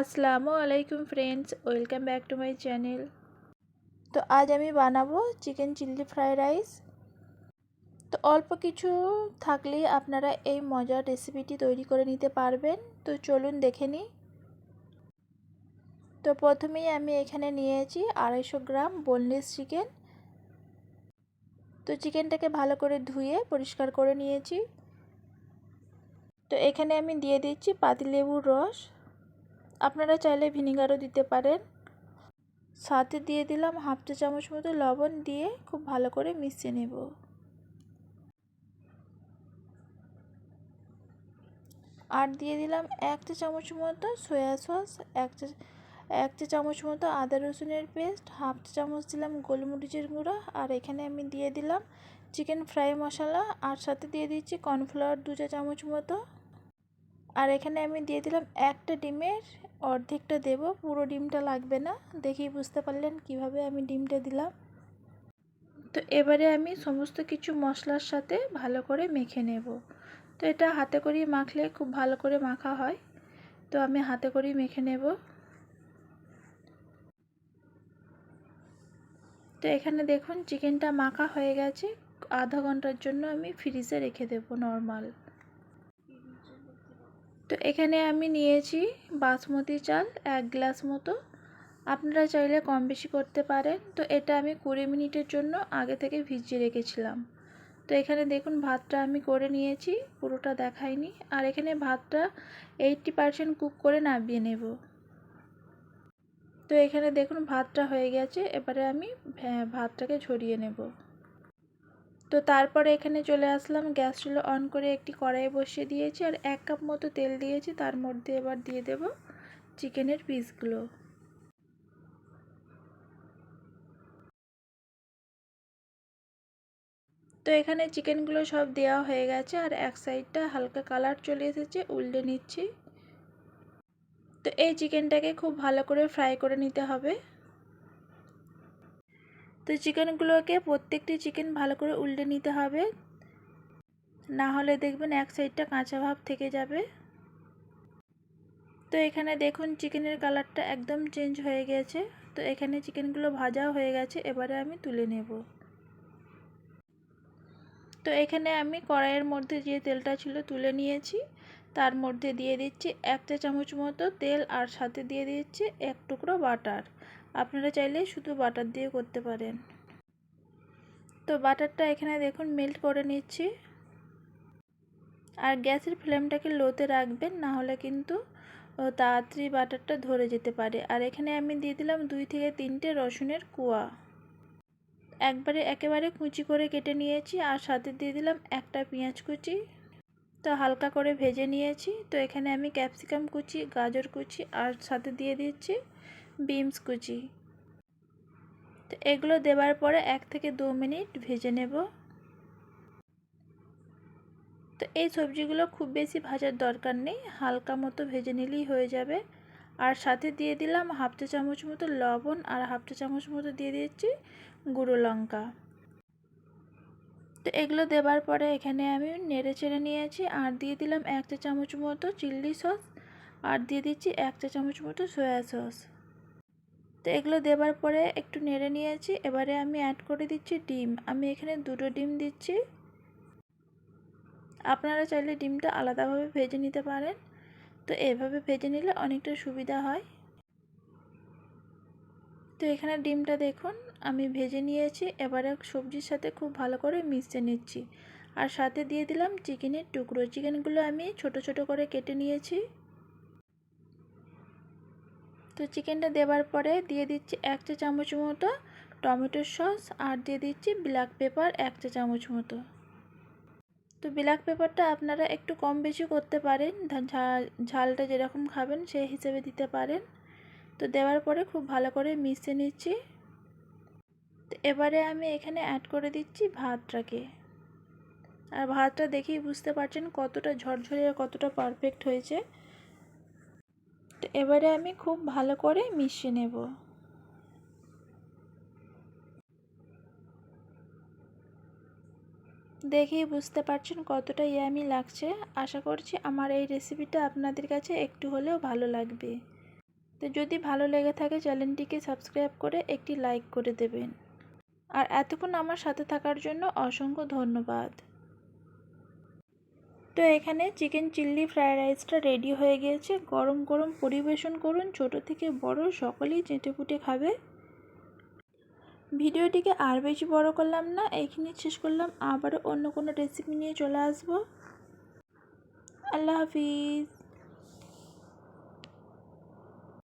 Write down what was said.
আসসালামু আলাইকুম friends welcome back to my channel তো আজ আমি বানাবো চিকেন চিলি ফ্রাইড রাইস তো অল্প কিছু থাকলেই আপনারা এই মজার রেসিপিটি তৈরি করে নিতে পারবেন। তো চলুন দেখে নিই। তো প্রথমেই আমি এখানে নিয়েছি আড়াইশো গ্রাম বোনলেস চিকেন তো চিকেনটাকে ভালো করে ধুয়ে পরিষ্কার করে নিয়েছি। তো এখানে আমি দিয়ে দিচ্ছি পাতিলেবুর রস। আপনারা চাইলে ভিনিগারও দিতে পারেন। সাথে দিয়ে দিলাম হাফ চা চামচ মতো লবণ দিয়ে খুব ভালো করে মিশিয়ে নেব। আর দিয়ে দিলাম এক চা চামচ মতো সয়া সস, এক চা এক চা চামচ মতো আদা রসুনের পেস্ট, হাফ চা চামচ দিলাম গোলমরিচের গুঁড়ো, আর এখানে আমি দিয়ে দিলাম চিকেন ফ্রাই মশলা, আর সাথে দিয়ে দিচ্ছি কর্নফ্লাওয়ার দু চা চামচ মতো। আর এখানে আমি দিয়ে দিলাম একটা ডিমের অর্ধেকটা দেব, পুরো ডিমটা লাগবে না। দেখেই বুঝতে পারলেন কীভাবে আমি ডিমটা দিলাম। তো এবারে আমি সমস্ত কিছু মশলার সাথে ভালো করে মেখে নেব। তো এটা হাতে করেই মাখলে খুব ভালো করে মাখা হয়। তো আমি হাতে করেই মেখে নেব। তো এখানে দেখুন, চিকেনটা মাখা হয়ে গেছে। আধা ঘণ্টার জন্য আমি ফ্রিজে রেখে দেবো নর্মাল তো এখানে আমি নিয়েছি বাসমতি চাল এক গ্লাস মতো। আপনারা চাইলে কম বেশি করতে পারেন। তো এটা আমি কুড়ি মিনিটের জন্য আগে থেকে ভিজিয়ে রেখেছিলাম। তো এখানে দেখুন ভাতটা আমি করে নিয়েছি, পুরোটা দেখাইনি। আর এখানে ভাতটা এইটটি পারসেন্ট কুক করে নামিয়ে নেব। তো এখানে দেখুন ভাতটা হয়ে গেছে, এবারে আমি ভাতটাকে ঝরিয়ে নেব। তো তারপরে এখানে চলে আসলাম। গ্যাস চুলো অন করে একটি কড়াই বসিয়ে দিয়েছি আর এক কাপ মতো তেল দিয়েছি। তার মধ্যে এবার দিয়ে দেব চিকেনের পিসগুলো। তো এখানে চিকেনগুলো সব দেওয়া হয়ে গেছে আর এক সাইডটা হালকা কালার চলে এসেছে, উল্টে নিচ্ছি। তো এই চিকেনটাকে খুব ভালো করে ফ্রাই করে নিতে হবে। তো চিকেনগুলোকে প্রত্যেকটি চিকেন ভালো করে উল্টে নিতে হবে। না হলে দেখবেন এক সাইডটা কাঁচা ভাব থেকে যাবে। তো এখানে দেখুন চিকেনের কালারটা একদম চেঞ্জ হয়ে গেছে। তো এখানে চিকেনগুলো ভাজাও হয়ে গেছে, এবারে আমি তুলে নেব। তো এখানে আমি কড়াইয়ের মধ্যে যে তেলটা ছিল তুলে নিয়েছি। তার মধ্যে দিয়ে দিচ্ছি এক চা চামচ মতো তেল আর সাথে দিয়ে দিচ্ছি এক টুকরো বাটার। আপনারা চাইলে শুধু বাটার দিয়ে করতে পারেন। তো বাটারটা এখানে দেখুন মেল্ট করে নিচ্ছি। আর গ্যাসের ফ্লেমটাকে লোতে রাখবেন, না হলে কিন্তু তাড়াতাড়ি বাটারটা ধরে যেতে পারে। আর এখানে আমি দিয়ে দিলাম দুই থেকে তিনটে রসুনের কুয়া। একবারে একেবারে কুচি করে কেটে নিয়েছি, আর সাথে দিয়ে দিলাম একটা পেঁয়াজ কুচি। তো হালকা করে ভেজে নিয়েছি। তো এখানে আমি ক্যাপসিকাম কুচি, গাজর কুচি, আর সাথে দিয়ে দিচ্ছি বিমস কুচি। তো এগুলো দেওয়ার পরে এক থেকে দু মিনিট ভেজে নেব। তো এই সবজিগুলো খুব বেশি ভাজার দরকার নেই, হালকা মতো ভেজে নিলেই হয়ে যাবে। আর সাথে দিয়ে দিলাম হাফ চা চামচ মতো লবণ আর হাফ চা চামচ মতো দিয়ে দিচ্ছি গুঁড়ো লঙ্কা। তো এগুলো দেবার পরে এখানে আমি নেড়ে চেড়ে নিয়েছি আর দিয়ে দিলাম এক চা চামচ মতো চিল্লি সস আর দিয়ে দিচ্ছি এক চা চামচ মতো সয়া সস। তো এগুলো দেবার পরে একটু নেড়ে নিয়েছি। এবারে আমি অ্যাড করে দিচ্ছি ডিম। আমি এখানে দুটো ডিম দিচ্ছি। আপনারা চাইলে ডিমটা আলাদাভাবে ভেজে নিতে পারেন। তো এভাবে ভেজে নিলে অনেকটা সুবিধা হয়। তো এখানে ডিমটা দেখুন, আমি ভেজে নিয়েছি। এবারে সবজির সাথে খুব ভালো করে মিশিয়ে নিচ্ছি। আর সাথে দিয়ে দিলাম চিকেনের টুকরো। চিকেনগুলো আমি ছোট ছোট করে কেটে নিয়েছি। তো চিকেনটা দেওয়ার পরে দিয়ে দিচ্ছি এক চা চামচ মতো টমেটো সস আর দিয়ে দিচ্ছি ব্ল্যাক পেপার এক চা চামচ মতো। তো ব্ল্যাক পেপারটা আপনারা একটু কম বেশি করতে পারেন ঝালটা যেরকম খাবেন সেই হিসেবে দিতে পারেন। তো দেওয়ার পরে খুব ভালো করে মিশিয়ে নিচ্ছি। তো এবারে আমি এখানে অ্যাড করে দিচ্ছি ভাতটাকে। আর ভাতটা দেখেই বুঝতে পারছেন কতটা ঝরঝরে আর কতটা পারফেক্ট হয়েছে। এবারে আমি খুব ভালো করে মিশিয়ে নেব। দেখেই বুঝতে পারছেন কতটা ইয়ামি লাগছে। আশা করছি আমার এই রেসিপিটা আপনাদের কাছে একটু হলেও ভালো লাগবে। তো যদি ভালো লেগে থাকে চ্যানেলটিকে সাবস্ক্রাইব করে একটি লাইক করে দেবেন। আর এতক্ষণ আমার সাথে থাকার জন্য অসংখ্য ধন্যবাদ। তো এখানে চিকেন চিল্লি ফ্রায়েড রাইসটা রেডি হয়ে গিয়েছে। গরম গরম পরিবেশন করুন। ছোট থেকে বড় সকলেই চেটেপুটে খাবে। ভিডিওটিকে আর বেশি বড় করলাম না এইখানে শেষ করলাম। আবারও অন্য কোনো রেসিপি নিয়ে চলে আসব। আল্লাহ হাফিজ।